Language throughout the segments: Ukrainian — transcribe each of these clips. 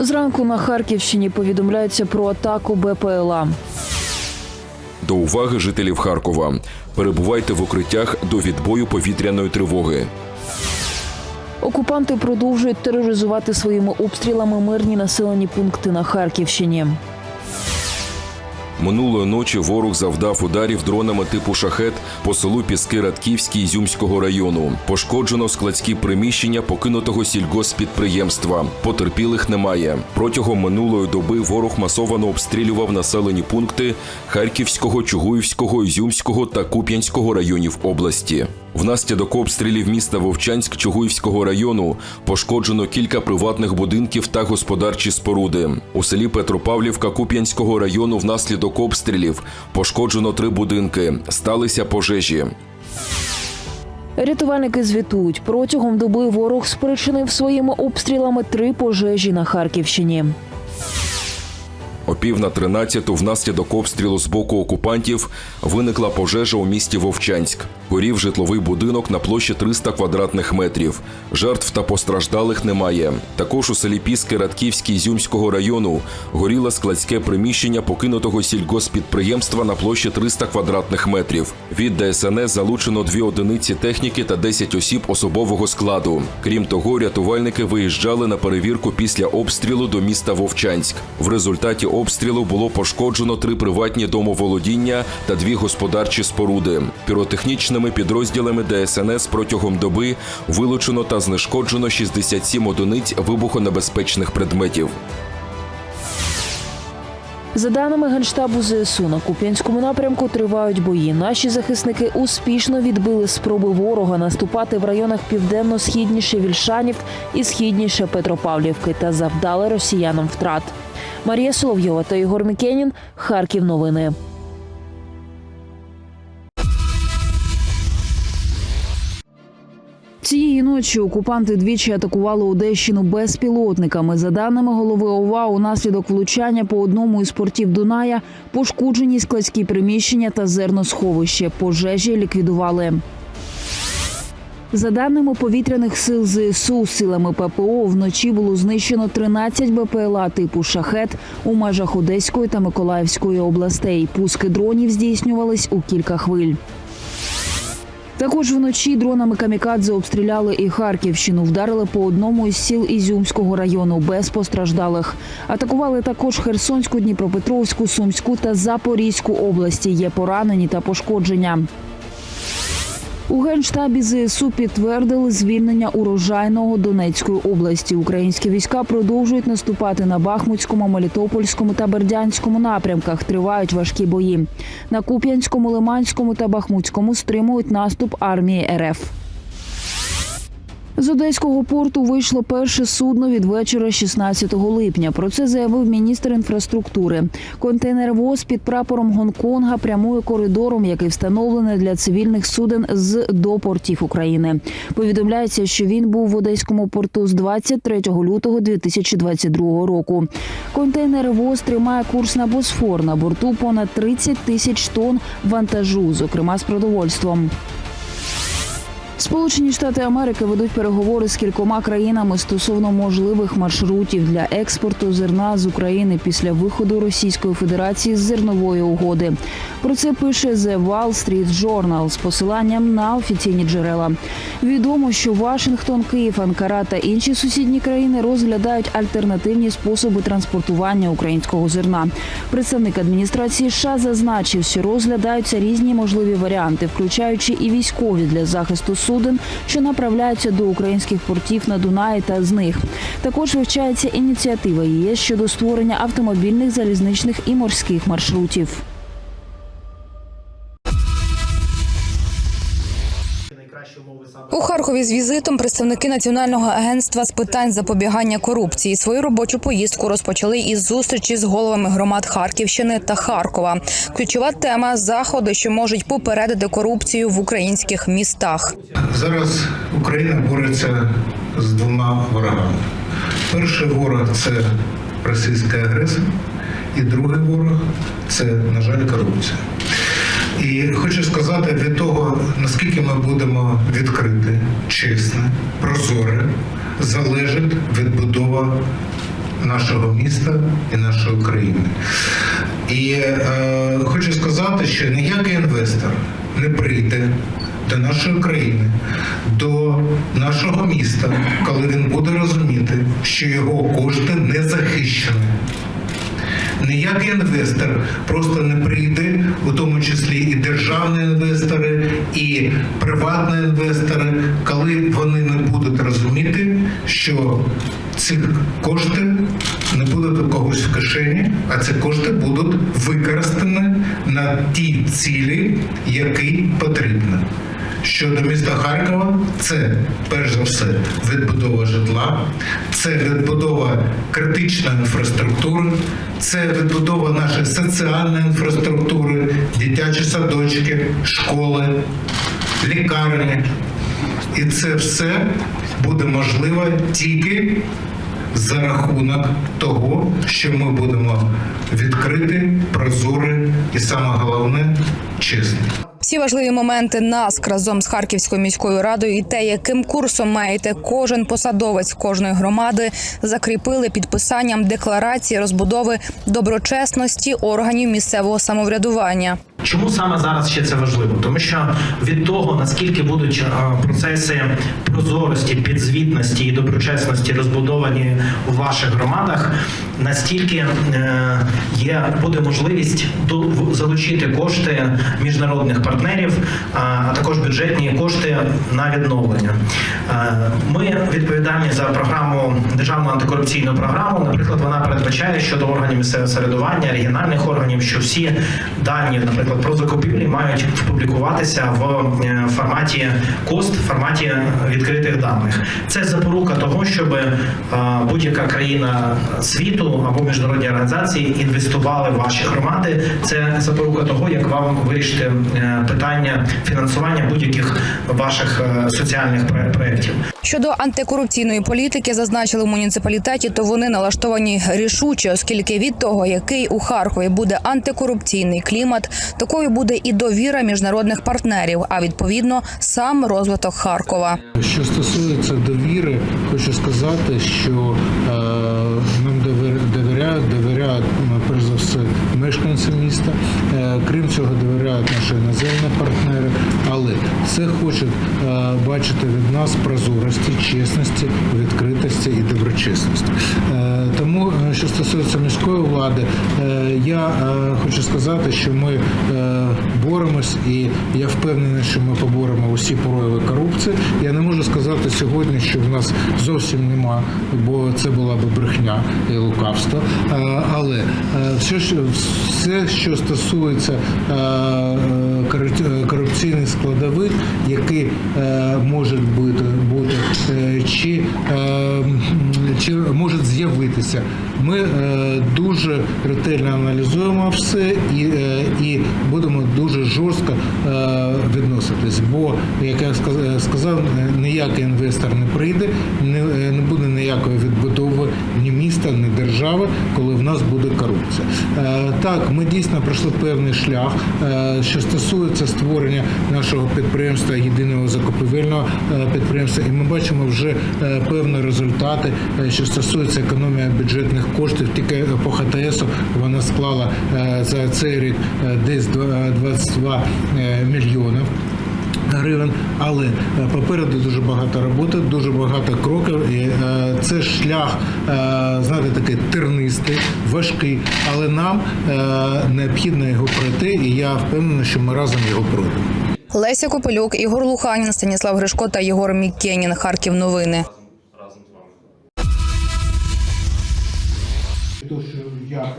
Зранку на Харківщині повідомляється про атаку БПЛА. До уваги жителів Харкова. Перебувайте в укриттях до відбою повітряної тривоги. Окупанти продовжують тероризувати своїми обстрілами мирні населені пункти на Харківщині. Минулої ночі ворог завдав ударів дронами типу шахет по селу Піски Радківській Зюмського району. Пошкоджено складські приміщення покинутого сільгоспідприємства. Потерпілих немає. Протягом минулої доби ворог масовано обстрілював населені пункти Харківського, Чугуївського, Ізюмського та Куп'янського районів області. Внаслідок обстрілів міста Вовчанськ Чугуївського району пошкоджено кілька приватних будинків та господарчі споруди. У селі Петропавлівка Куп'янського району внаслідок обстрілів пошкоджено три будинки. Сталися пожежі. Рятувальники звітують, протягом доби ворог спричинив своїми обстрілами три пожежі на Харківщині. О пів на тринадцяту внаслідок обстрілу з боку окупантів виникла пожежа у місті Вовчанськ. Горів житловий будинок на площі 300 квадратних метрів. Жертв та постраждалих немає. Також у селі Піски Радківській Ізюмського району горіло складське приміщення покинутого сільгоспідприємства на площі 300 квадратних метрів. Від ДСНС залучено дві одиниці техніки та 10 осіб особового складу. Крім того, рятувальники виїжджали на перевірку після обстрілу до міста Вовчанськ. В результаті обстрілу було пошкоджено три приватні домоволодіння та дві господарчі споруди. Піротехнічними підрозділами ДСНС протягом доби вилучено та знешкоджено 67 одиниць вибухонебезпечних предметів. За даними Генштабу ЗСУ, на Куп'янському напрямку тривають бої. Наші захисники успішно відбили спроби ворога наступати в районах південно-східніше Вільшанів і східніше Петропавлівки та завдали росіянам втрат. Марія Соловйова та Ігор Мікенін. Харків. Новини. Цієї ночі окупанти двічі атакували Одещину безпілотниками. За даними голови ОВА, унаслідок влучання по одному із портів Дуная пошкоджені складські приміщення та зерносховище. Пожежі ліквідували. За даними повітряних сил ЗСУ, силами ППО вночі було знищено 13 БПЛА типу шахет у межах Одеської та Миколаївської областей. Пуски дронів здійснювались у кілька хвиль. Також вночі дронами камікадзе обстріляли і Харківщину. Вдарили по одному із сіл Ізюмського району без постраждалих. Атакували також Херсонську, Дніпропетровську, Сумську та Запорізьку області. Є поранені та пошкодження. У генштабі ЗСУ підтвердили звільнення урожайного Донецької області. Українські війська продовжують наступати на Бахмутському, Мелітопольському та Бердянському напрямках. Тривають важкі бої. На Куп'янському, Лиманському та Бахмутському стримують наступ армії РФ. З одеського порту вийшло перше судно від вечора 16 липня. Про це заявив міністр інфраструктури. Контейнер-воз під прапором Гонконга прямує коридором, який встановлений для цивільних суден з до портів України. Повідомляється, що він був в одеському порту з 23 лютого 2022 року. Контейнер-воз тримає курс на Босфор. На борту понад 30 тисяч тонн вантажу, зокрема з продовольством. Сполучені Штати Америки ведуть переговори з кількома країнами стосовно можливих маршрутів для експорту зерна з України після виходу Російської Федерації з зернової угоди. Про це пише The Wall Street Journal з посиланням на офіційні джерела. Відомо, що Вашингтон, Київ, Анкара та інші сусідні країни розглядають альтернативні способи транспортування українського зерна. Представник адміністрації США зазначив, що розглядаються різні можливі варіанти, включаючи і військові для захисту суден, що направляються до українських портів на Дунаї та з них. Також вивчається ініціатива ЄС щодо створення автомобільних, залізничних і морських маршрутів. Харкові з візитом представники Національного агентства з питань запобігання корупції свою робочу поїздку розпочали із зустрічі з головами громад Харківщини та Харкова. Ключова тема заходи, що можуть попередити корупцію в українських містах. Зараз Україна бореться з двома ворогами. Перший ворог це російський агресор, і другий ворог це, на жаль, корупція. І хочу сказати, від того, наскільки ми будемо відкриті, чесні, прозорі, залежить відбудова нашого міста і нашої країни. І е, хочу сказати, що ніякий інвестор не прийде до нашої країни, до нашого міста, коли він буде розуміти, що його кошти не захищені. Ніякий інвестор просто не прийде, у тому числі і державні інвестори, і приватні інвестори, коли вони не будуть розуміти, що ці кошти не будуть у когось в кишені, а ці кошти будуть використані на ті цілі, які потрібні. Щодо міста Харкова, це перш за все відбудова житла, це відбудова критичної інфраструктури, це відбудова нашої соціальної інфраструктури, дитячі садочки, школи, лікарні. І це все буде можливо тільки за рахунок того, що ми будемо відкриті, прозорі і саме головне чесні. Всі важливі моменти НАСК разом з Харківською міською радою і те, яким курсом маєте кожен посадовець кожної громади, закріпили підписанням декларації розбудови доброчесності органів місцевого самоврядування. Чому саме зараз ще це важливо? Тому що від того наскільки будуть е, процеси прозорості, підзвітності і доброчесності розбудовані у ваших громадах, настільки е, є буде можливість залучити кошти міжнародних партнерів, а також бюджетні кошти на відновлення. Е, Ми відповідальні за програму державну антикорупційну програму. Наприклад, вона передбачає щодо органів місцевого самоврядування, регіональних органів, що всі дані, наприклад, про закупівлі мають публікуватися в е, форматі КОСТ, в форматі відкритих даних. Це запорука того, щоб е, будь-яка країна світу або міжнародні організації інвестували в ваші громади. Це запорука того, як вам вирішити е, питання фінансування будь-яких ваших соціальних проєктів. Щодо антикорупційної політики, зазначили в муніципалітеті, то вони налаштовані рішуче, оскільки від того, який у Харкові буде антикорупційний клімат, такою буде і довіра міжнародних партнерів, а відповідно сам розвиток Харкова. Що стосується довіри, хочу сказати, що е, нам довіряють, довіряють перш за все мешканці міста. Е, крім цього, довіряють наші іноземні партнери, але це хочуть е, бачити від нас прозорості, чесності, відкритості і доброчесності. Тому, е, що стосується міської влади, е, я е, хочу сказати, що ми боремось, і я впевнений, що ми поборемо усі прояви корупції. Я не можу сказати сьогодні, що в нас зовсім нема, бо це була би брехня і лукавство. Але все, що стосується корупційних складових, які е, можуть бути, бути е, чи, е, чи можуть з'явитися, ми дуже ретельно аналізуємо все і, і будемо дуже жорстко відноситись. Бо, як я сказав, ніякий інвестор не прийде, не, не буде ніякої відбудови ні міста, ні держави, коли в нас буде корупція. Так, ми дійсно пройшли певний шлях, що стосується створення нашого підприємства, єдиного закупівельного е, підприємства, і ми бачимо вже е, певні результати, е, що стосується економії бюджетних коштів. Тільки по ХТС вона склала за цей рік десь 22 е, мільйонів гривень, але попереду дуже багато роботи, дуже багато кроків. І це шлях, знаєте, такий тернистий, важкий, але нам необхідно його я впевнений, що ми разом його пройдемо. Леся Копилюк, Ігор Луханін, Станіслав Гришко та Єгор Мікенін. Харків новини.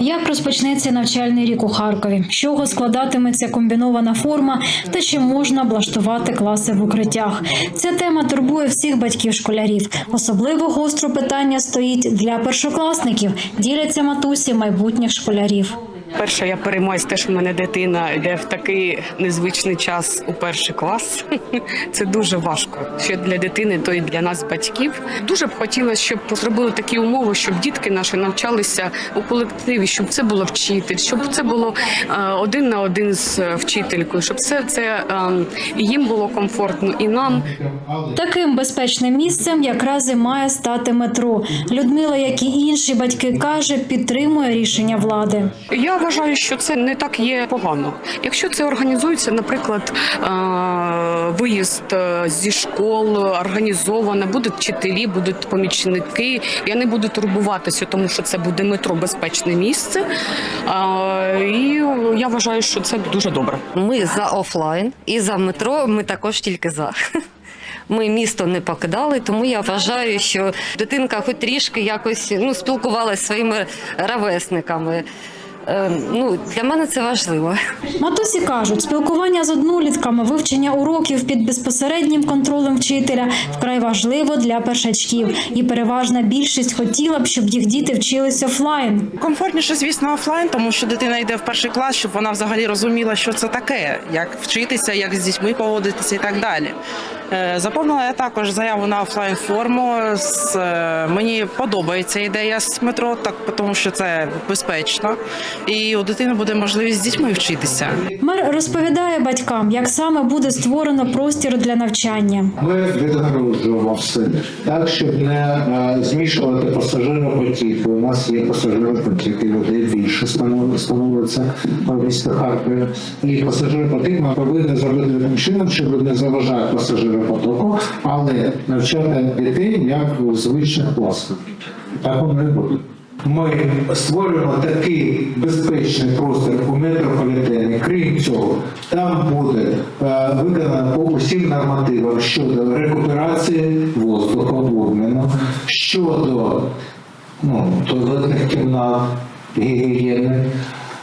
Як розпочнеться навчальний рік у Харкові? З чого складатиметься комбінована форма та чи можна облаштувати класи в укриттях? Ця тема турбує всіх батьків школярів. Особливо гостро питання стоїть для першокласників. Діляться матусі майбутніх школярів. Перше, я переймаюсь те, що в мене дитина йде в такий незвичний час у перший клас. Це дуже важко. Що для дитини, то і для нас, батьків. Дуже б хотілося, щоб зробили такі умови, щоб дітки наші навчалися у колективі, щоб це було вчитель, щоб це було е, один на один з е, вчителькою, щоб все це е, їм було комфортно, і нам. Таким безпечним місцем якраз і має стати метро. Людмила, як і інші батьки, каже, підтримує рішення влади. Я вважаю, що це не так є погано. Якщо це організується, наприклад, е, виїзд е, зі школ організовано, будуть вчителі, будуть помічники. Я не буду турбуватися, тому що це буде метро безпечне місце. Е, І я вважаю, що це дуже добре. Ми за офлайн і за метро. Ми також тільки за. Ми місто не покидали, тому я вважаю, що дитинка хоч трішки якось ну, спілкувалася зі своїми ровесниками. Е, Ну, для мене це важливо. Матусі кажуть, спілкування з однолітками, вивчення уроків під безпосереднім контролем вчителя вкрай важливо для першачків. І переважна більшість хотіла б, щоб їх діти вчилися офлайн. Комфортніше, звісно, офлайн, тому що дитина йде в перший клас, щоб вона взагалі розуміла, що це таке, як вчитися, як з дітьми поводитися і так далі. Е, Заповнила я також заяву на офлайн форму. Е, Мені подобається ідея з метро, так тому що це безпечно, і у дитини буде можливість з дітьми вчитися. Мер розповідає батькам, як саме буде створено простір для навчання. Ми відгороджуємо все так, щоб не е, змішувати пасажиропотік. У нас є пасажиропотік, і людей більше станов- становиться в місті Харкові. І пасажиропотік ми повинні зробити таким чином, щоб не заважати пасажиропотоку, але навчати дітей як в звичних класах. Так і буде. Ми створюємо такий безпечний простір у метрополітені. Крім цього, там буде е, виконано по усім нормативам щодо рекуперації воздуху обміну, щодо ну, туалетних кімнат, гігієни.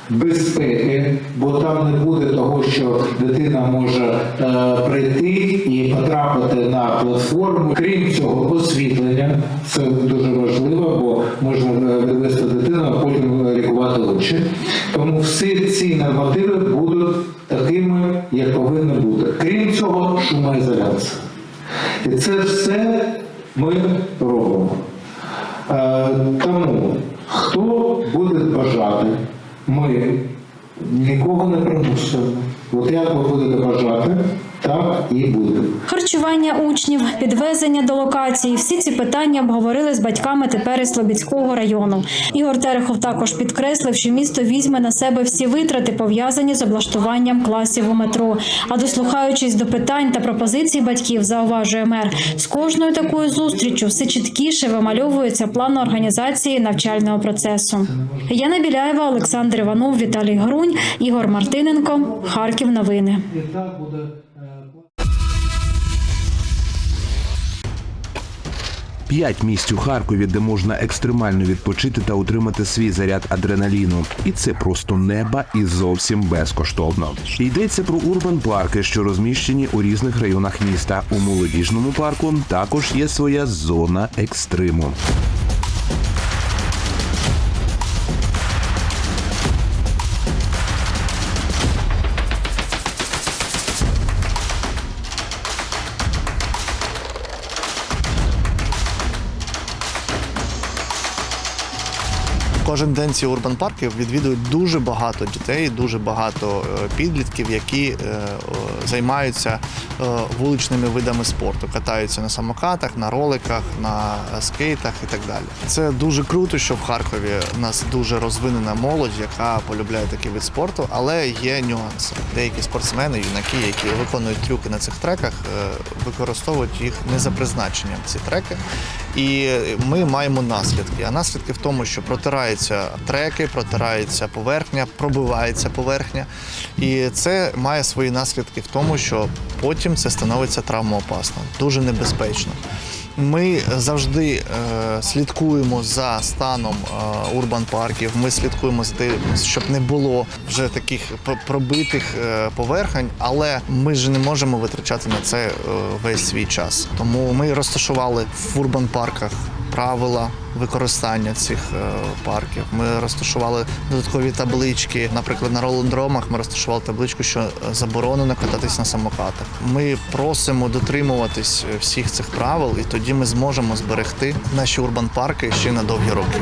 Безпеки, бо там не буде того, що дитина може е, прийти і потрапити на платформу. Крім цього, освітлення це дуже важливо, бо можна е, відвести дитину, а потім лікувати очі. Тому всі ці нормативи будуть такими, як повинні бути. Крім цього, шумоізоляція. І це все ми робимо. Е, Тому хто буде бажати, ми нікого не примусимо. От як ви будете бажати, так і буде. Харчування учнів, підвезення до локації. Всі ці питання обговорили з батьками тепер із Слобідського району. Ігор Терехов також підкреслив, що місто візьме на себе всі витрати, пов'язані з облаштуванням класів у метро. А дослухаючись до питань та пропозицій батьків, зауважує мер, з кожною такою зустрічю все чіткіше вимальовується план організації навчального процесу. Яна Біляєва, Олександр Іванов, Віталій Грунь, Ігор Мартиненко, Харків. Новини. П'ять місць у Харкові, де можна екстремально відпочити та отримати свій заряд адреналіну. І це просто неба і зовсім безкоштовно. Йдеться про урбан парки, що розміщені у різних районах міста. У молодіжному парку також є своя зона екстриму. Кожен день ці урбан парки відвідують дуже багато дітей, дуже багато е, підлітків, які е, займаються е, вуличними видами спорту, катаються на самокатах, на роликах, на скейтах і так далі. Це дуже круто, що в Харкові у нас дуже розвинена молодь, яка полюбляє такий вид спорту, але є нюанси. Деякі спортсмени, юнаки, які виконують трюки на цих треках, використовують їх не за призначенням ці треки. І ми маємо наслідки. А наслідки в тому, що протираються треки, протирається поверхня, пробивається поверхня. І це має свої наслідки в тому, що потім це становиться травмоопасно, дуже небезпечно. Ми завжди е, слідкуємо за станом е, урбан парків. Ми слідкуємо за тим, щоб не було вже таких пробитих е, поверхень, але ми ж не можемо витрачати на це е, весь свій час. Тому ми розташували в урбан парках правила використання цих е, парків. Ми розташували додаткові таблички. Наприклад, на ролендромах ми розташували табличку, що е, заборонено кататись на самокатах. Ми просимо дотримуватись е, всіх цих правил, і тоді ми зможемо зберегти наші урбан парки ще на довгі роки.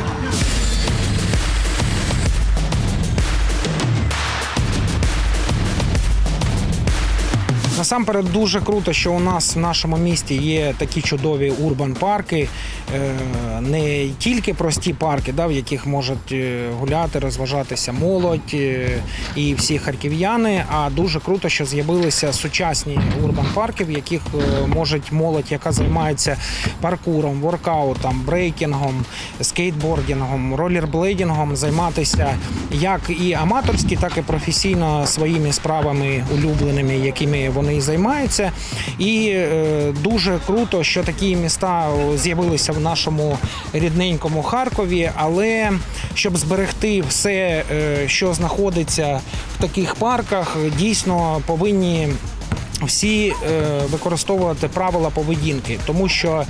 Насамперед дуже круто, що у нас в нашому місті є такі чудові урбан парки, е, не тільки прості парки, да, в яких можуть е, гуляти, розважатися молодь е, і всі харків'яни. А дуже круто, що з'явилися сучасні урбан парки, в яких може молодь, яка займається паркуром, воркаутом, брейкінгом, скейтбордінгом, ролерблейдингом, займатися як і аматорськи, так і професійно своїми справами улюбленими, якими вони і займаються. І е, дуже круто, що такі міста з'явилися в нашому рідненькому Харкові. Але щоб зберегти все, е, що знаходиться в таких парках, дійсно повинні всі е, використовувати правила поведінки, тому що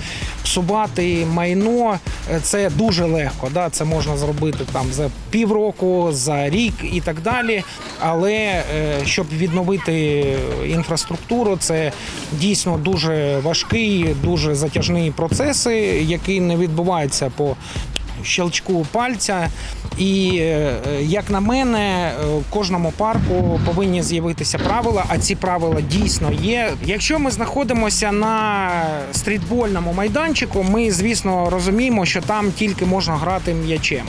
псувати майно е, це дуже легко. Да? Це можна зробити там за півроку, за рік і так далі. Але е, щоб відновити інфраструктуру, це дійсно дуже важкий, дуже затяжний процес, який не відбувається по щелчку пальця. І е, як на мене, е, в кожному парку повинні з'явитися правила, а ці правила дійсно є. Якщо ми знаходимося на стрітбольному майданчику, ми звісно розуміємо, що там тільки можна грати м'ячем.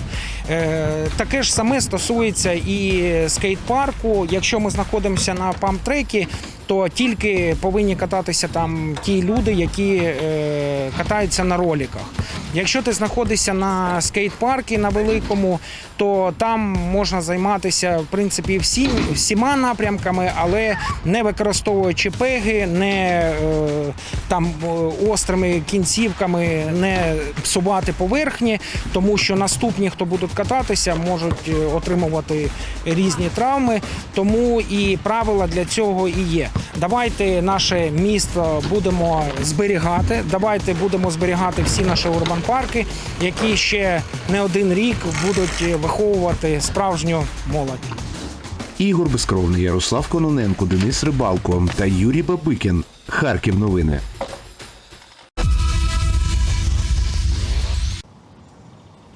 Е, Таке ж саме стосується і скейт-парку. Якщо ми знаходимося на памп-трекі, то тільки повинні кататися там ті люди, які катаються на роліках. Якщо ти знаходишся на скейт-парку на великому, то там можна займатися в принципі всі, всіма напрямками, але не використовуючи пеги, не е, там е, острими кінцівками, не псувати поверхні, тому що наступні, хто будуть кататися, можуть е, отримувати різні травми. Тому і правила для цього і є. Давайте наше місто будемо зберігати. Давайте будемо зберігати всі наші урбан-парки, які ще не один рік будуть виховувати справжню молодь. Ігор Безкровний, Ярослав Кононенко, Денис Рибалко та Юрій Бабикін. Харків новини.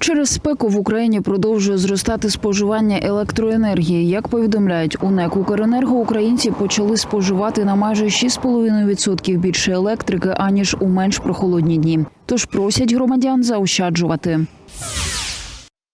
Через спеку в Україні продовжує зростати споживання електроенергії. Як повідомляють у НЕК «Укренерго», українці почали споживати на майже 6,5% більше електрики аніж у менш прохолодні дні. Тож просять громадян заощаджувати.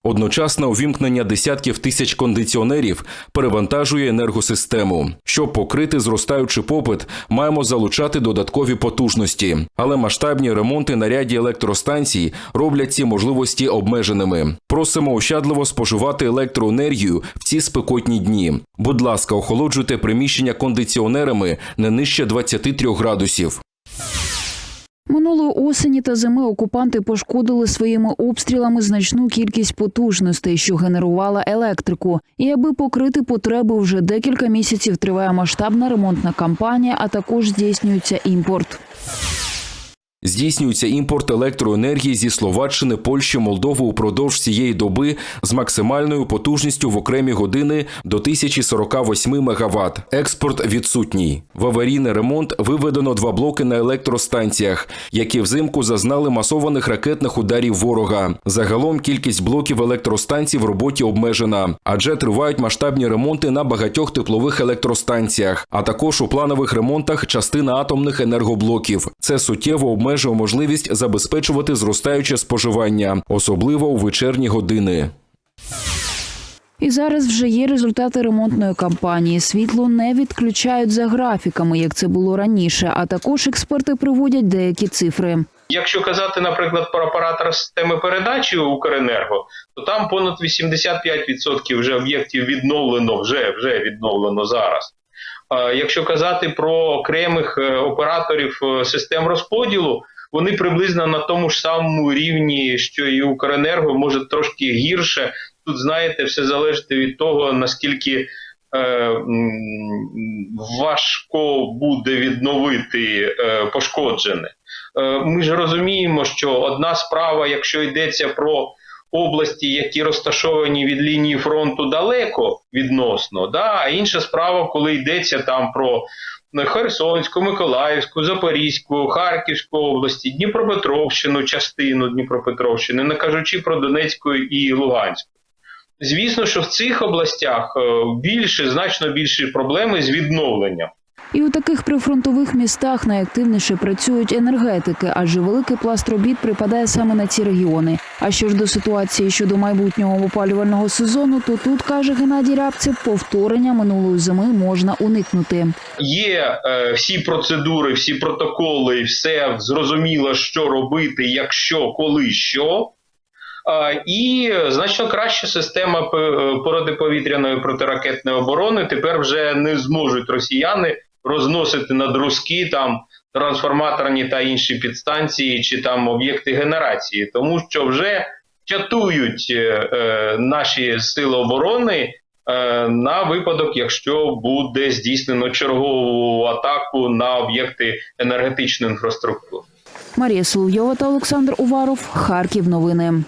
Одночасне увімкнення десятків тисяч кондиціонерів перевантажує енергосистему. Щоб покрити зростаючий попит, маємо залучати додаткові потужності. Але масштабні ремонти на ряді електростанцій роблять ці можливості обмеженими. Просимо ощадливо споживати електроенергію в ці спекотні дні. Будь ласка, охолоджуйте приміщення кондиціонерами не нижче 23 градусів. Минулої осені та зими окупанти пошкодили своїми обстрілами значну кількість потужностей, що генерувала електрику. І аби покрити потреби, вже декілька місяців триває масштабна ремонтна кампанія, а також здійснюється імпорт. Здійснюється імпорт електроенергії зі Словаччини, Польщі, Молдови упродовж цієї доби з максимальною потужністю в окремі години до 1048 МВт. Експорт відсутній. В аварійний ремонт виведено два блоки на електростанціях, які взимку зазнали масованих ракетних ударів ворога. Загалом кількість блоків електростанцій в роботі обмежена, адже тривають масштабні ремонти на багатьох теплових електростанціях, а також у планових ремонтах частина атомних енергоблоків. Це суттєво обмежує можливість забезпечувати зростаюче споживання, особливо у вечірні години. І зараз вже є результати ремонтної кампанії. Світло не відключають за графіками, як це було раніше. А також експерти приводять деякі цифри. Якщо казати, наприклад, про оператора системи передачі Укренерго, то там понад 85% вже об'єктів відновлено, вже, вже відновлено зараз. Якщо казати про окремих е, операторів е, систем розподілу, вони приблизно на тому ж самому рівні, що і Укренерго, може трошки гірше. Тут знаєте, все залежить від того, наскільки е, важко буде відновити пошкоджене. Ми ж розуміємо, що одна справа, якщо йдеться про області, які розташовані від лінії фронту далеко відносно, да, а інша справа, коли йдеться там про Херсонську, Миколаївську, Запорізьку, Харківську області, Дніпропетровщину, частину Дніпропетровщини, не кажучи про Донецьку і Луганську. Звісно, що в цих областях е, більше, значно більші проблеми з відновленням. І у таких прифронтових містах найактивніше працюють енергетики, адже великий пласт робіт припадає саме на ці регіони. А що ж до ситуації щодо майбутнього опалювального сезону, то тут каже Геннадій Рябцев, повторення минулої зими можна уникнути. Є е, всі процедури, всі протоколи, все зрозуміло, що робити, якщо, коли, що. І значно краща система е, протиповітряної протиракетної оборони тепер вже не зможуть росіяни розносити на друзки там трансформаторні та інші підстанції чи там об'єкти генерації, тому що вже чатують е, е, наші сили оборони е, на випадок, якщо буде здійснено чергову атаку на об'єкти енергетичної інфраструктури. Марія Соловйова та Олександр Уваров. Харків. Новини.